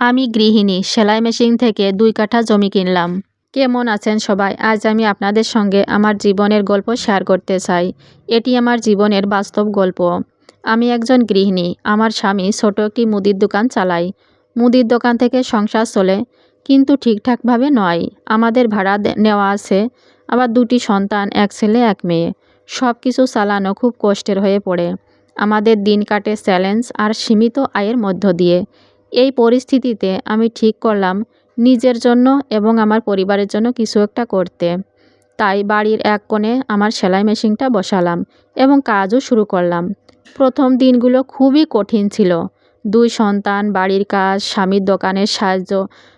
আমি গৃহিণী, সেলাই মেশিন থেকে দুই কাঠা জমি কিনলাম। কেমন আছেন সবাই? আজ আমি আপনাদের সঙ্গে আমার জীবনের গল্প শেয়ার করতে চাই। এটি আমার জীবনের বাস্তব গল্প। আমি একজন গৃহিণী, আমার স্বামী ছোট একটি মুদির দোকান চালাই মুদির দোকান থেকে সংসার চলে, কিন্তু ঠিকঠাকভাবে নয়। আমাদের ভাড়া নেওয়া আছে। আবার দুটি সন্তান, এক ছেলে, এক মেয়ে। সব কিছু চালানো খুব কষ্টের হয়ে পড়ে। আমাদের দিন কাটে চ্যালেঞ্জ আর সীমিত আয়ের মধ্য দিয়ে। এই পরিস্থিতিতে আমি ঠিক করলাম নিজের জন্য এবং আমার পরিবারের জন্য কিছু একটা করতে। তাই বাড়ির এক কোণে আমার সেলাই মেশিনটা বসালাম এবং কাজও শুরু করলাম। প্রথম দিনগুলো খুবই কঠিন ছিল। দুই সন্তান, বাড়ির কাজ, স্বামীর দোকানের সাহায্য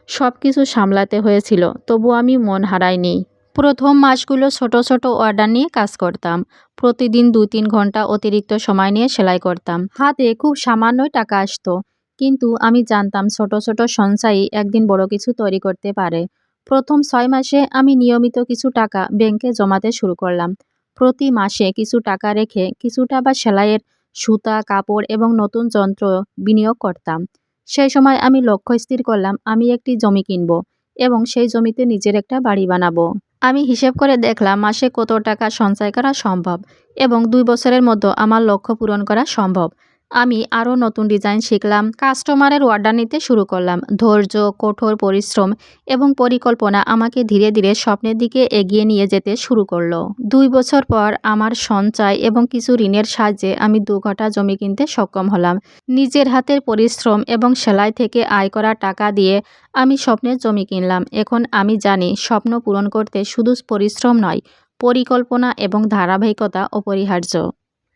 সব কিছু সামলাতে হয়েছিল তবু আমি মন হারাইনি। প্রথম মাসগুলো ছোট ছোট অর্ডার নিয়ে কাজ করতাম। প্রতিদিন দু তিন ঘণ্টা অতিরিক্ত সময় নিয়ে সেলাই করতাম। হাতে খুব সামান্যই টাকা আসতো। কিন্তু আমি জানতাম ছোট ছোট সঞ্চয়ই একদিন বড় কিছু তৈরি করতে পারে। প্রথম ছয় মাসে আমি নিয়মিত কিছু টাকা ব্যাংকে জমাতে শুরু করলাম। প্রতি মাসে কিছু টাকা রেখে কিছুটা বা সেলাইয়ের সুতা, কাপড় এবং নতুন যন্ত্র বিনিয়োগ করতাম। সেই সময় আমি লক্ষ্য স্থির করলাম, আমি একটি জমি কিনব এবং সেই জমিতে নিজের একটা বাড়ি বানাবো। আমি হিসেব করে দেখলাম, মাসে কত টাকা সঞ্চয় করা সম্ভব এবং দুই বছরের মধ্যে আমার লক্ষ্য পূরণ করা সম্ভব। আমি আরও নতুন ডিজাইন শিখলাম, কাস্টমারের অর্ডার নিতে শুরু করলাম। ধৈর্য, কঠোর পরিশ্রম এবং পরিকল্পনা আমাকে ধীরে ধীরে স্বপ্নের দিকে এগিয়ে নিয়ে যেতে শুরু করল। দুই বছর পর আমার সঞ্চয় এবং কিছু ঋণের সাহায্যে আমি দু ঘটা জমি কিনতে সক্ষম হলাম। নিজের হাতের পরিশ্রম এবং সেলাই থেকে আয় করা টাকা দিয়ে আমি স্বপ্নের জমি কিনলাম। এখন আমি জানি স্বপ্ন পূরণ করতে শুধু পরিশ্রম নয়, পরিকল্পনা এবং ধারাবাহিকতা অপরিহার্য।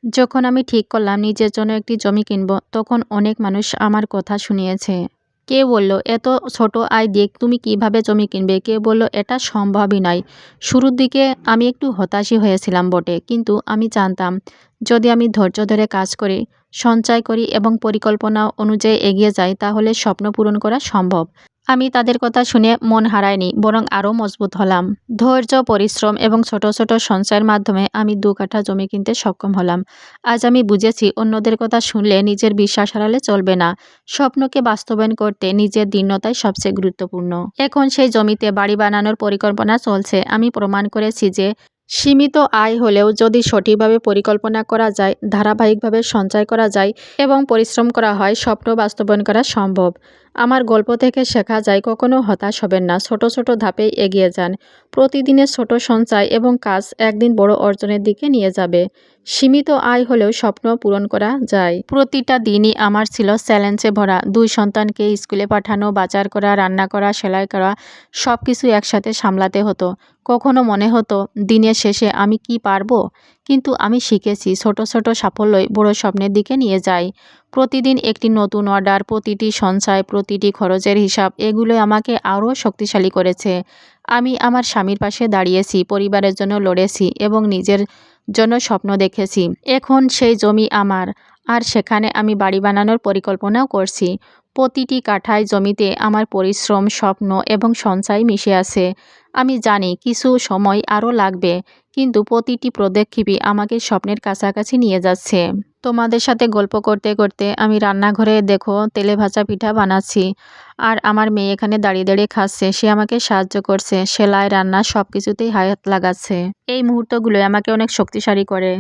যখন আমি ঠিক করলাম নিজের জন্য একটি জমি কিনব, তখন অনেক মানুষ আমার কথা শুনিয়েছে। কে বলল, এত ছোট আয় দিয়ে তুমি কীভাবে জমি কিনবে? কে বলল, এটা সম্ভবই নয়। শুরুর দিকে আমি একটু হতাশই হয়েছিলাম বটে, কিন্তু আমি জানতাম, যদি আমি ধৈর্য ধরে কাজ করি, সঞ্চয় করি এবং পরিকল্পনা অনুযায়ী এগিয়ে যাই, তাহলে স্বপ্ন পূরণ করা সম্ভব। আমি তাদের কথা শুনে মন হারাইনি বরং আরও মজবুত হলাম। ধৈর্য, পরিশ্রম এবং ছোট ছোট সঞ্চয়ের মাধ্যমে আমি দু কাঠা জমি কিনতে সক্ষম হলাম। আজ আমি বুঝেছি অন্যদের কথা শুনলে নিজের বিশ্বাস হারালে চলবে না। স্বপ্নকে বাস্তবায়ন করতে নিজের দীর্ণতাই সবচেয়ে গুরুত্বপূর্ণ। এখন সেই জমিতে বাড়ি বানানোর পরিকল্পনা চলছে। আমি প্রমাণ করেছি যে সীমিত আয় হলেও যদি সঠিকভাবে পরিকল্পনা করা যায়, ধারাবাহিকভাবে সঞ্চয় করা যায় এবং পরিশ্রম করা হয়, স্বপ্ন বাস্তবায়ন করা সম্ভব। আমার গল্প থেকে শেখা যায় কখনো হতাশ হবেন না, ছোট ছোট ধাপে এগিয়ে যান। প্রতিদিনের ছোট সঞ্চয় এবং কাজ একদিন বড় অর্জনের দিকে নিয়ে যাবে। সীমিত আয় হলেও স্বপ্ন পূরণ করা যায়। প্রতিটা দিনই আমার ছিল চ্যালেঞ্জে ভরা। দুই সন্তানকে স্কুলে পাঠানো, বাজার করা, রান্না করা, সেলাই করা সব কিছু একসাথে সামলাতে হতো। কখনো মনে হতো, দিনের শেষে আমি কি পারব? কিন্তু আমি শিখেছি ছোট ছোট সাফল্যই বড় স্বপ্নের দিকে নিয়ে যায়। প্রতিদিন একটি নতুন অর্ডার প্রতিটি সঞ্চয়, প্রতিটি খরচের হিসাব এগুলো আমাকে আরও শক্তিশালী করেছে। আমি আমার স্বামীর পাশে দাঁড়িয়েছি, পরিবারের জন্য লড়েছি এবং নিজের জন্য স্বপ্ন দেখেছি। এখন সেই জমি আমার, আর সেখানে আমি বাড়ি বানানোর পরিকল্পনাও করছি। প্রতিটি কাঠায় জমিতে আমার পরিশ্রম, স্বপ্ন এবং সঞ্চয় মিশে আছে। আমি জানি কিছু সময় আরও লাগবে, কিন্তু প্রতিটি পদক্ষেপই আমাকে স্বপ্নের কাছাকাছি নিয়ে যাচ্ছে। তোমাদের সাথে গল্প করতে করতে আমি রান্নাঘরে দেখো তেলে ভাজা পিঠা বানাচ্ছি, আর আমার মেয়ে এখানে দাঁড়িয়ে দাঁড়িয়ে খাচ্ছে, সে আমাকে সাহায্য করছে, সেলাই, রান্না সব কিছুতেই হায়াত লাগাচ্ছে। এই মুহূর্তগুলো আমাকে অনেক শক্তিশালী করে।